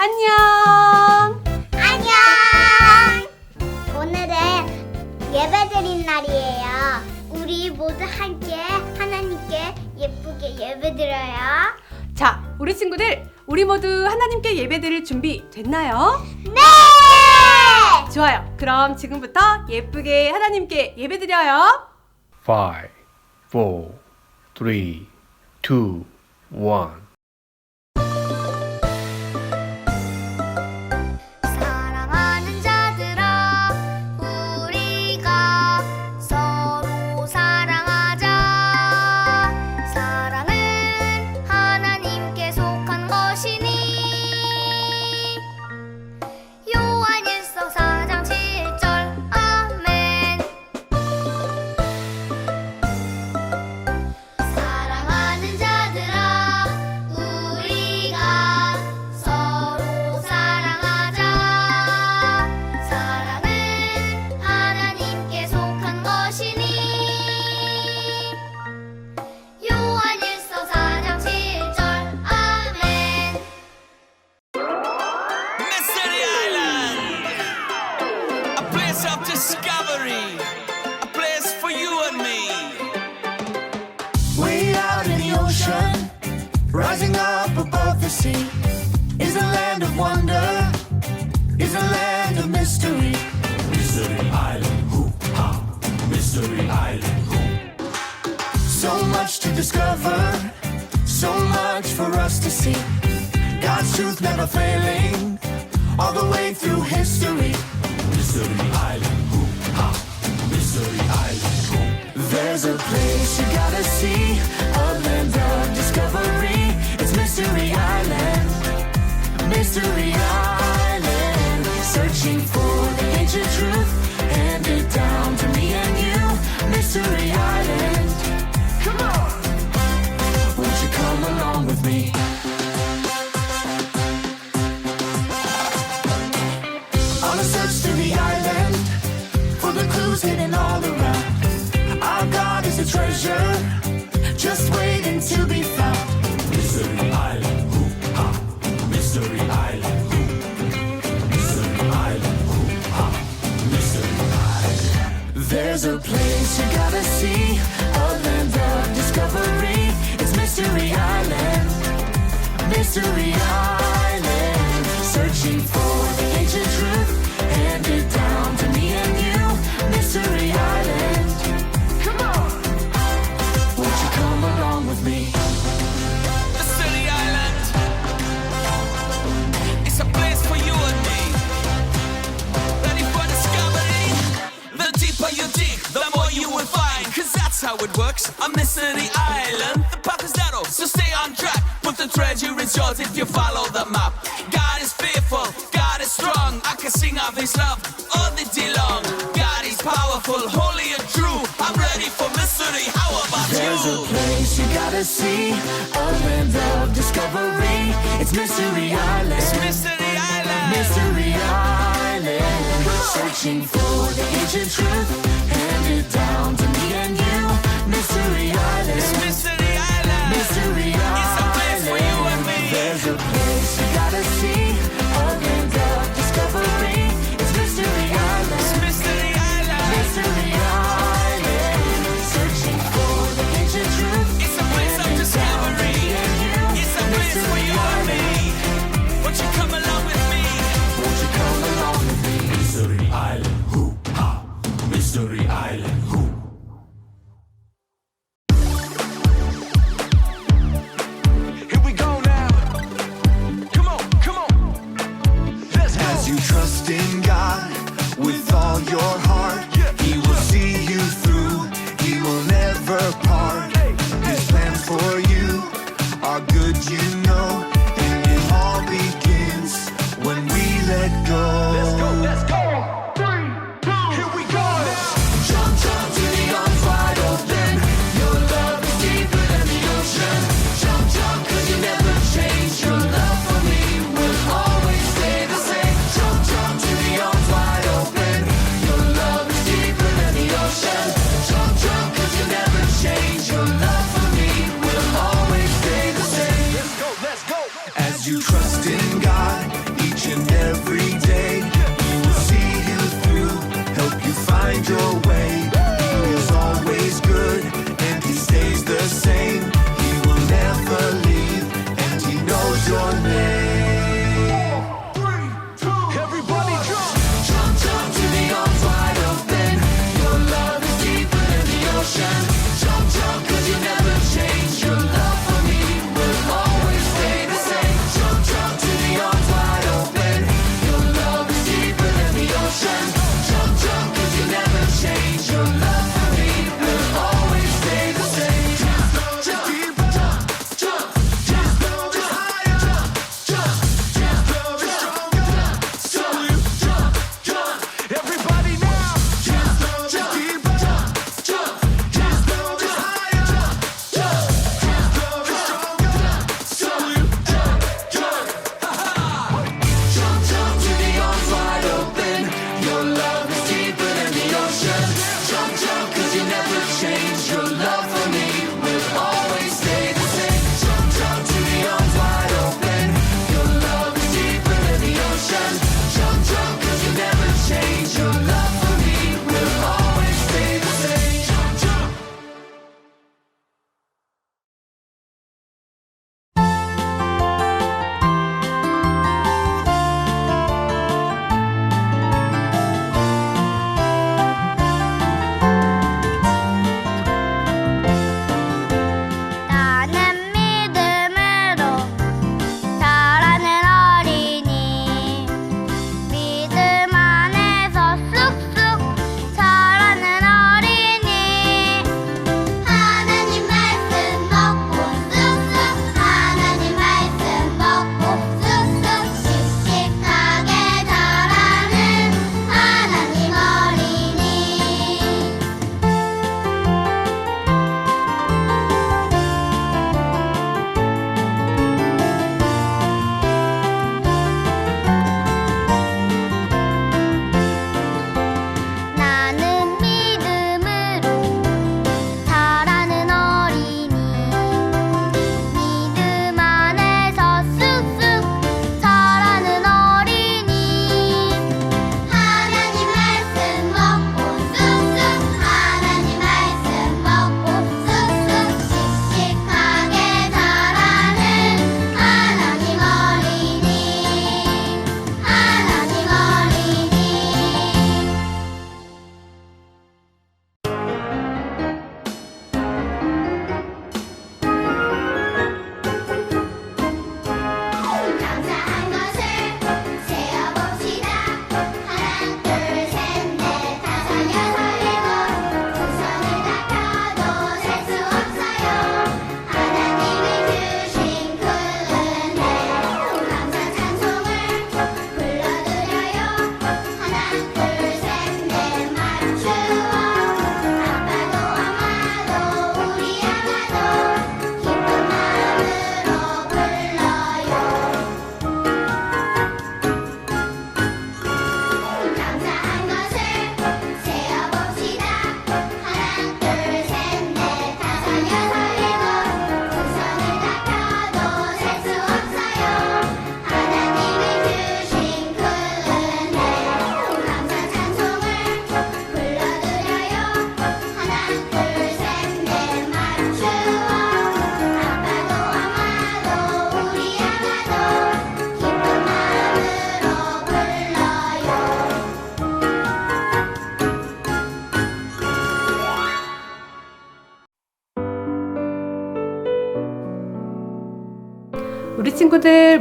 안녕. 안녕. 오늘은 예배드린 날이에요. 우리 모두 함께 하나님께 예쁘게 예배드려요. 자, 우리 친구들, 우리 모두 하나님께 예배드릴 준비 됐나요? 네. 좋아요. 그럼 지금부터 예쁘게 하나님께 예배드려요. 5 4 3 2 1 above is a land of wonder, is a land of mystery. Mystery Island, hoo ha, Mystery Island, hoo. So much to discover, so much for us to see. God's truth never failing, all the way through history. Mystery Island, hoo ha, Mystery Island, hoo. There's a place you gotta see, a land of discovery. Mystery Island. Searching for the ancient truth, hand it down to me and you. Mystery Island, come on, won't you come along with me? On a search to the island for the clues hidden all around. Our God is a treasure, just waiting to be history. Yours if you follow the map. God is faithful, God is strong. I can sing of His love all the day long. God is powerful, holy and true. I'm ready for mystery. How about There's a you? place you gotta see, a land of discovery. It's Mystery Island. Mystery Island. Mystery Island. Searching for the ancient truth, your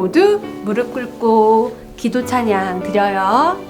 모두 무릎 꿇고 기도 찬양 드려요.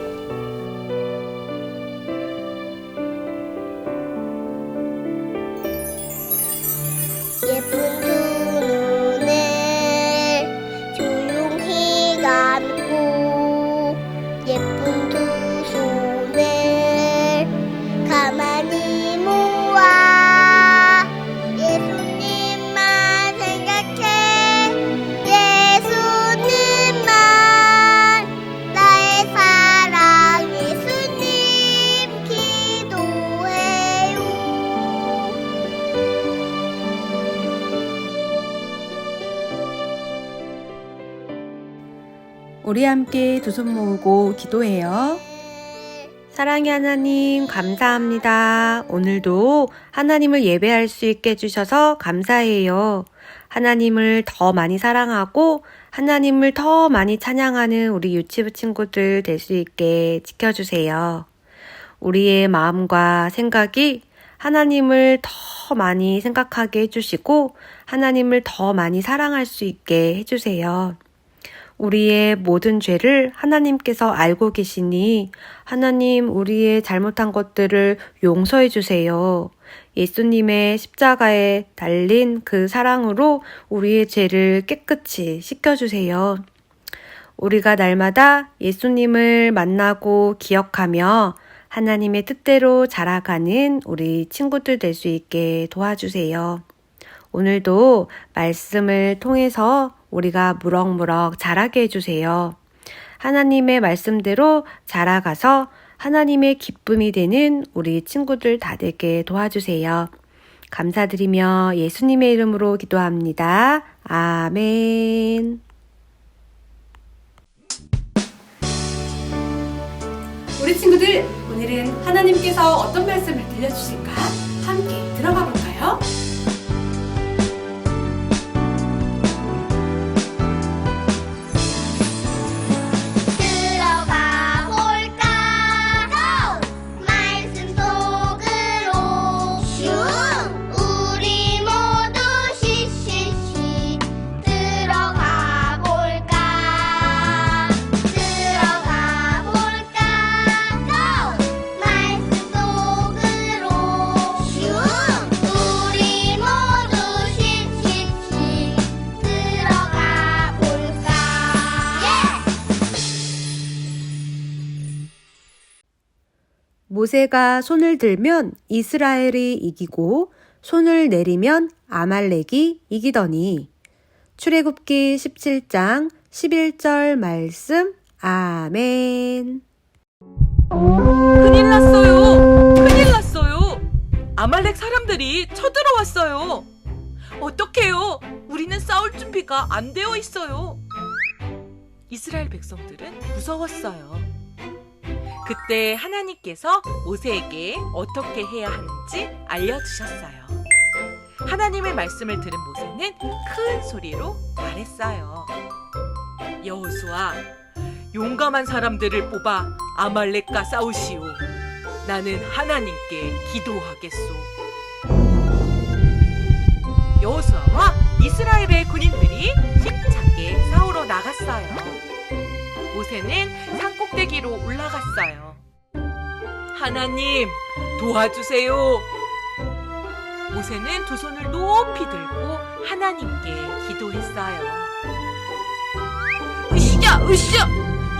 우리 함께 두 손 모으고 기도해요. 사랑의 하나님, 감사합니다. 오늘도 하나님을 예배할 수 있게 해주셔서 감사해요. 하나님을 더 많이 사랑하고 하나님을 더 많이 찬양하는 우리 유치부 친구들 될 수 있게 지켜주세요. 우리의 마음과 생각이 하나님을 더 많이 생각하게 해주시고 하나님을 더 많이 사랑할 수 있게 해주세요. 우리의 모든 죄를 하나님께서 알고 계시니 하나님 우리의 잘못한 것들을 용서해 주세요. 예수님의 십자가에 달린 그 사랑으로 우리의 죄를 깨끗이 씻겨주세요. 우리가 날마다 예수님을 만나고 기억하며 하나님의 뜻대로 자라가는 우리 친구들 될 수 있게 도와주세요. 오늘도 말씀을 통해서 우리가 무럭무럭 자라게 해주세요. 하나님의 말씀대로 자라가서 하나님의 기쁨이 되는 우리 친구들 다 되게 도와주세요. 감사드리며 예수님의 이름으로 기도합니다. 아멘. 우리 친구들, 오늘은 하나님께서 어떤 말씀을 들려주실까? 함께 들어가 볼까요? 모세가 손을 들면 이스라엘이 이기고 손을 내리면 아말렉이 이기더니 출애굽기 17장 11절 말씀 아멘. 큰일 났어요. 큰일 났어요. 아말렉 사람들이 쳐들어왔어요. 어떡해요? 우리는 싸울 준비가 안 되어 있어요. 이스라엘 백성들은 무서웠어요. 그때 하나님께서 모세에게 어떻게 해야 하는지 알려주셨어요. 하나님의 말씀을 들은 모세는 큰 소리로 말했어요. 여호수아, 용감한 사람들을 뽑아 아말렉과 싸우시오. 나는 하나님께 기도하겠소. 여호수아와 이스라엘의 군인들이 힘차게 싸우러 나갔어요. 모세는 산 꼭대기로 올라갔어요. 하나님, 도와주세요. 모세는 두 손을 높이 들고 하나님께 기도했어요. 으쌰, 으쌰!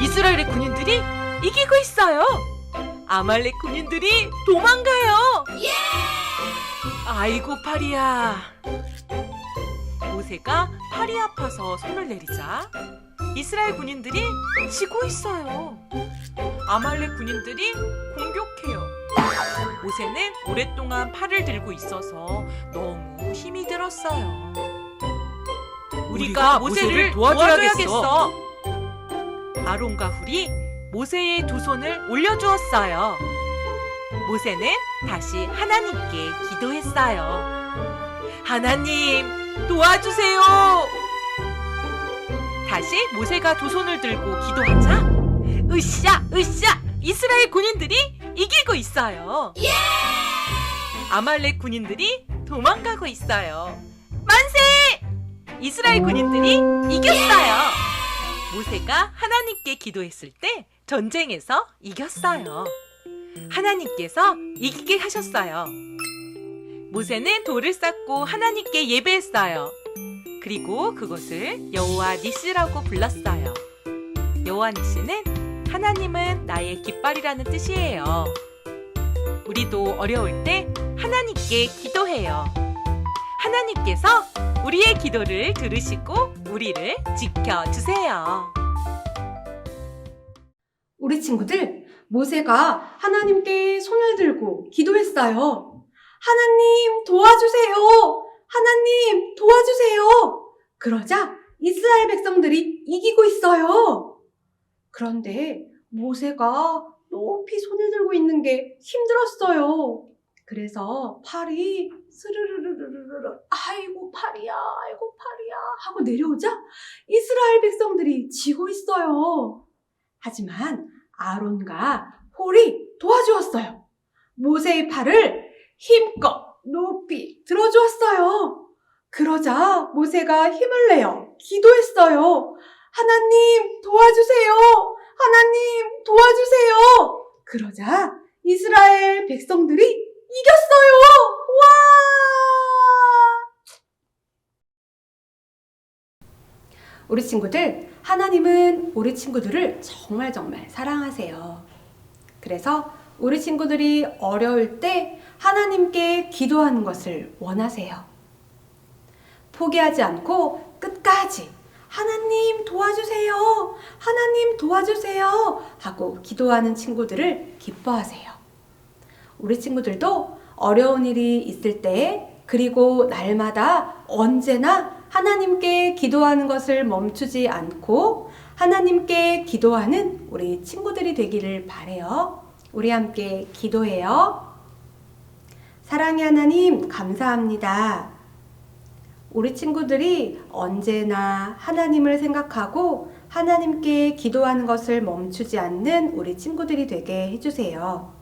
이스라엘의 군인들이 이기고 있어요. 아말렉 군인들이 도망가요. 아이고 파리야. 모세가 팔이 아파서 손을 내리자 이스라엘 군인들이 지고 있어요. 아말렉 군인들이 공격해요. 모세는 오랫동안 팔을 들고 있어서 너무 힘이 들었어요. 우리가 모세를 도와줘야겠어. 아론과 훌이 모세의 두 손을 올려주었어요. 모세는 다시 하나님께 기도했어요. 하나님, 도와주세요! 다시 모세가 두 손을 들고 기도하자, 으쌰, 으쌰! 이스라엘 군인들이 이기고 있어요. 아말렉 군인들이 도망가고 있어요. 만세! 이스라엘 군인들이 이겼어요. 모세가 하나님께 기도했을 때 전쟁에서 이겼어요. 하나님께서 이기게 하셨어요. 모세는 돌을 쌓고 하나님께 예배했어요. 그리고 그것을 여호와 니스라고 불렀어요. 여호와 니스는 하나님은 나의 깃발이라는 뜻이에요. 우리도 어려울 때 하나님께 기도해요. 하나님께서 우리의 기도를 들으시고 우리를 지켜주세요. 우리 친구들, 모세가 하나님께 손을 들고 기도했어요. 하나님 도와주세요! 하나님 도와주세요! 그러자 이스라엘 백성들이 이기고 있어요. 그런데 모세가 높이 손을 들고 있는 게 힘들었어요. 그래서 팔이 스르르르르르르 아이고 팔이야 아이고 팔이야 하고 내려오자 이스라엘 백성들이 지고 있어요. 하지만 아론과 홀이 도와주었어요. 모세의 팔을 힘껏 높이 들어주었어요. 그러자 모세가 힘을 내어 기도했어요. 하나님 도와주세요. 하나님 도와주세요. 그러자 이스라엘 백성들이 이겼어요. 와! 우리 친구들, 하나님은 우리 친구들을 정말 정말 사랑하세요. 그래서 우리 친구들이 어려울 때 하나님께 기도하는 것을 원하세요. 포기하지 않고 끝까지 하나님 도와주세요. 하나님 도와주세요. 하고 기도하는 친구들을 기뻐하세요. 우리 친구들도 어려운 일이 있을 때 그리고 날마다 언제나 하나님께 기도하는 것을 멈추지 않고 하나님께 기도하는 우리 친구들이 되기를 바래요. 우리 함께 기도해요. 사랑의 하나님 감사합니다. 우리 친구들이 언제나 하나님을 생각하고 하나님께 기도하는 것을 멈추지 않는 우리 친구들이 되게 해주세요.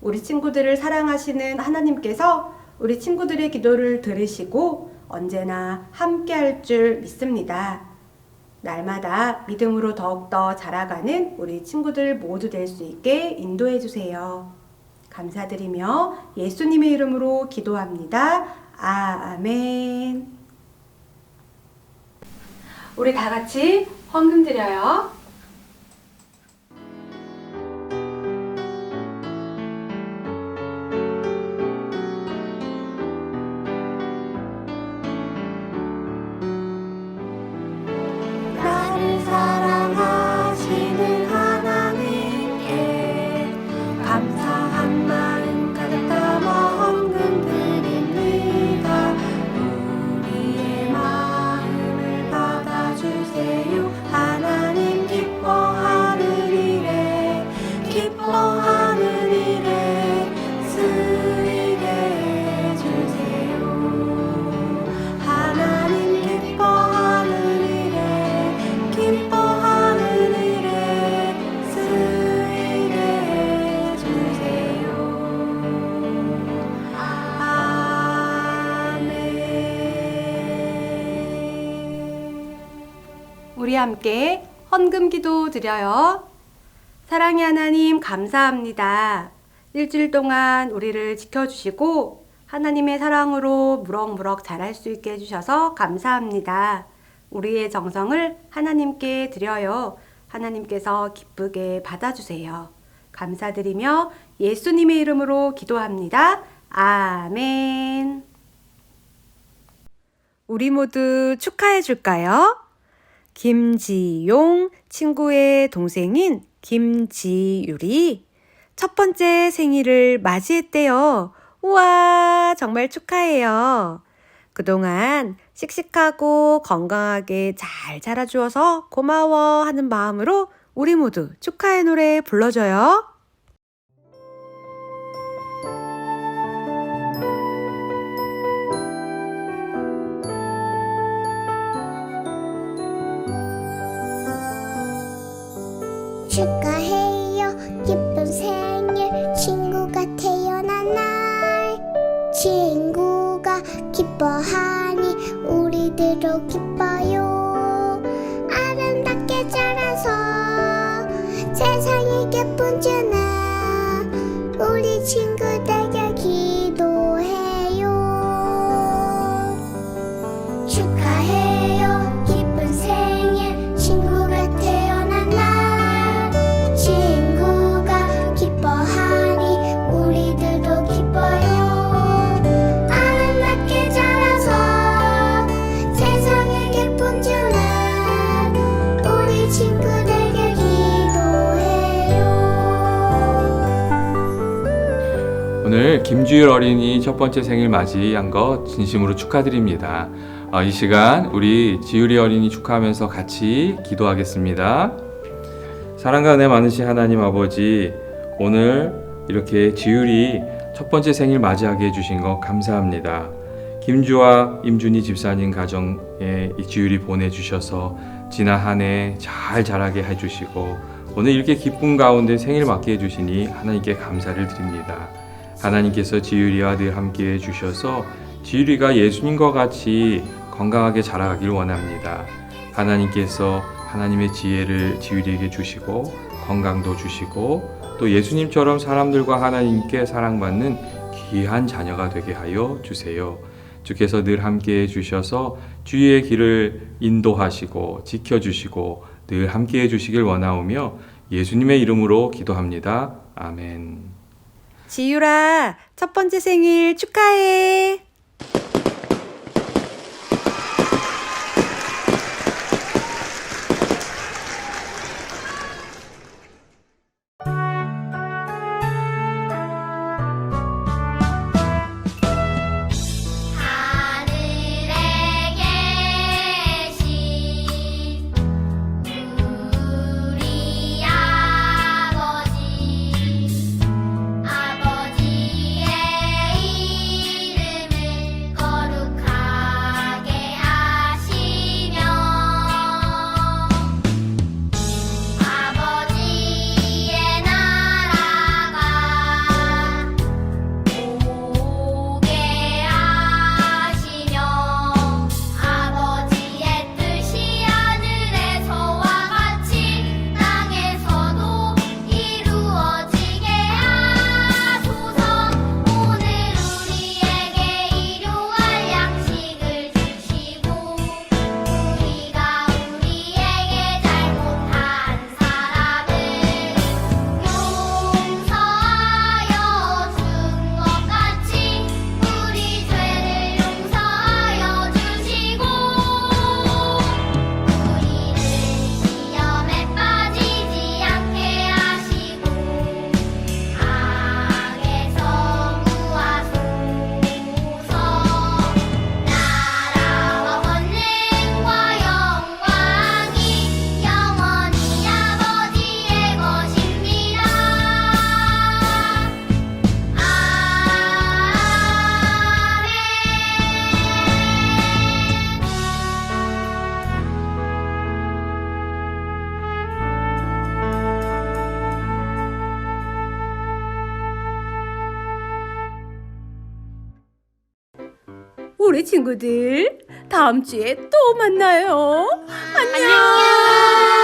우리 친구들을 사랑하시는 하나님께서 우리 친구들의 기도를 들으시고 언제나 함께 할 줄 믿습니다. 날마다 믿음으로 더욱더 자라가는 우리 친구들 모두 될 수 있게 인도해 주세요. 감사드리며 예수님의 이름으로 기도합니다. 아멘. 우리 다 같이 헌금 드려요. 함께 헌금 기도 드려요. 사랑의 하나님 감사합니다. 일주일 동안 우리를 지켜주시고 하나님의 사랑으로 무럭무럭 자랄 수 있게 해주셔서 감사합니다. 우리의 정성을 하나님께 드려요. 하나님께서 기쁘게 받아주세요. 감사드리며 예수님의 이름으로 기도합니다. 아멘. 우리 모두 축하해 줄까요? 김지용 친구의 동생인 김지율이 첫 번째 생일을 맞이했대요. 우와, 정말 축하해요. 그동안 씩씩하고 건강하게 잘 자라주어서 고마워 하는 마음으로 우리 모두 축하의 노래 불러줘요. 축하해요. 기쁜 생일. 친구가 태어난 날. 친구가 기뻐하니 우리들 우리들도 기뻐요. 아름답게 자라서 세상에 예쁜 주는 오늘 어린이 첫 번째 생일 맞이한 거 진심으로 축하드립니다. 어, 이 시간 우리 지율이 어린이 축하하면서 같이 기도하겠습니다. 사랑과 은혜 많으신 하나님 아버지, 오늘 이렇게 지율이 첫 번째 생일 맞이하게 해주신 거 감사합니다. 김주와 임준희 집사님 가정에 이 지율이 보내주셔서 지난 한 해 잘 자라게 해주시고 오늘 이렇게 기쁨 가운데 생일 맞게 해주시니 하나님께 감사를 드립니다. 하나님께서 지율이와 늘 함께 해 주셔서 지율이가 예수님과 같이 건강하게 자라가길 원합니다. 하나님께서 하나님의 지혜를 지율이에게 주시고 건강도 주시고 또 예수님처럼 사람들과 하나님께 사랑받는 귀한 자녀가 되게 하여 주세요. 주께서 늘 함께 해 주셔서 주의 길을 인도하시고 지켜주시고 늘 함께 해 주시길 원하오며 예수님의 이름으로 기도합니다. 아멘. 지유라, 첫 번째 생일 축하해. 친구들, 다음 주에 또 만나요. 안녕.